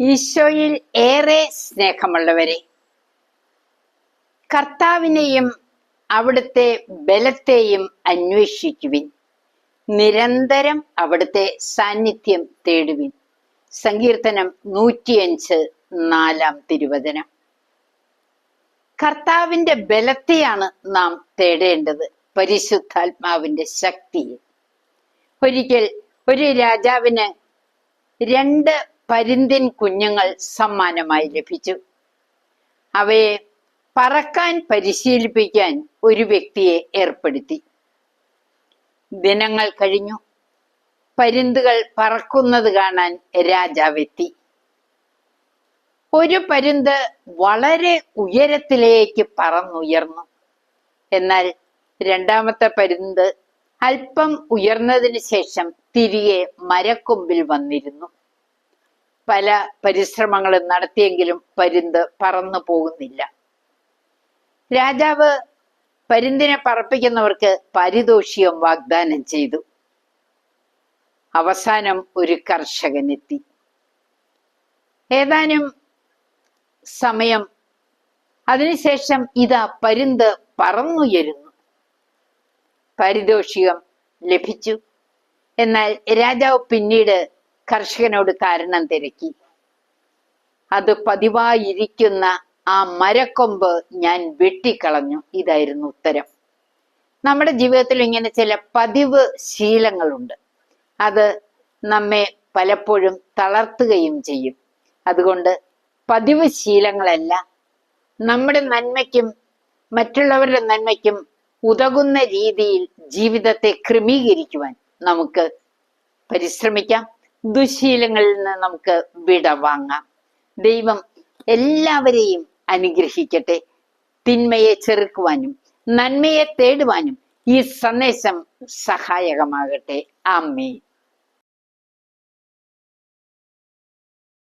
ഈശോയിൽ ഏറെ സ്നേഹമുള്ളവരെ കർത്താവിനെയും അവിടുത്തെ ബലത്തെയും അന്വേഷിക്കുവിൻ. നിരന്തരം അവിടുത്തെ സാന്നിധ്യം തേടുവിൻ. സങ്കീർത്തനം നൂറ്റിയഞ്ച് നാലാം തിരുവചനം. കർത്താവിന്റെ ബലത്തെയാണ് നാം തേടേണ്ടത് പരിശുദ്ധാത്മാവിന്റെ ശക്തിയെ. ഒരിക്കൽ ഒരു രാജാവിന് രണ്ട് പരിന്തിൻ കുഞ്ഞുങ്ങൾ സമ്മാനമായി ലഭിച്ചു. അവയെ പറക്കാൻ പരിശീലിപ്പിക്കാൻ ഒരു വ്യക്തിയെ ഏർപ്പെടുത്തി. ദിനങ്ങൾ കഴിഞ്ഞു. പരുന്തുകൾ പറക്കുന്നത് കാണാൻ രാജാവെത്തി. ഒരു പരുന്ത് വളരെ ഉയരത്തിലേക്ക് പറന്നുയർന്നു. എന്നാൽ രണ്ടാമത്തെ പരുന്ത് അല്പം ഉയർന്നതിന് ശേഷം തിരികെ മരക്കൊമ്പിൽ വന്നിരുന്നു. പല പരിശ്രമങ്ങളും നടത്തിയെങ്കിലും പരുന്ത് പറന്നു പോകുന്നില്ല. രാജാവ് പരുന്തിനെ പറപ്പിക്കുന്നവർക്ക് പാരിതോഷികം വാഗ്ദാനം ചെയ്തു. അവസാനം ഒരു കർഷകനെത്തി. ഏതാനും സമയം അതിനുശേഷം ഇതാ പരുന്ത് പറന്നുയരുന്നു. പാരിതോഷികം ലഭിച്ചു. എന്നാൽ രാജാവ് പിന്നീട് കർഷകനോട് കാരണം തിരക്കി. അത് പതിവായിരിക്കുന്ന ആ മരക്കൊമ്പ് ഞാൻ വെട്ടിക്കളഞ്ഞു. ഇതായിരുന്നു ഉത്തരം. നമ്മുടെ ജീവിതത്തിൽ ഇങ്ങനെ ചില പതിവ് ശീലങ്ങളുണ്ട്. അത് നമ്മെ പലപ്പോഴും തളർത്തുകയും ചെയ്യും. അതുകൊണ്ട് പതിവ് ശീലങ്ങളല്ല നമ്മുടെ നന്മയ്ക്കും മറ്റുള്ളവരുടെ നന്മയ്ക്കും ഉതകുന്ന രീതിയിൽ ജീവിതത്തെ ക്രമീകരിക്കുവാൻ നമുക്ക് പരിശ്രമിക്കാം. ദുശീലങ്ങളിൽ നിന്ന് നമുക്ക് വിട വാങ്ങാം. ദൈവം എല്ലാവരെയും അനുഗ്രഹിക്കട്ടെ. തിന്മയെ ചെറുക്കുവാനും നന്മയെ തേടുവാനും ഈ സന്ദേശം സഹായകമാകട്ടെ. ആമേ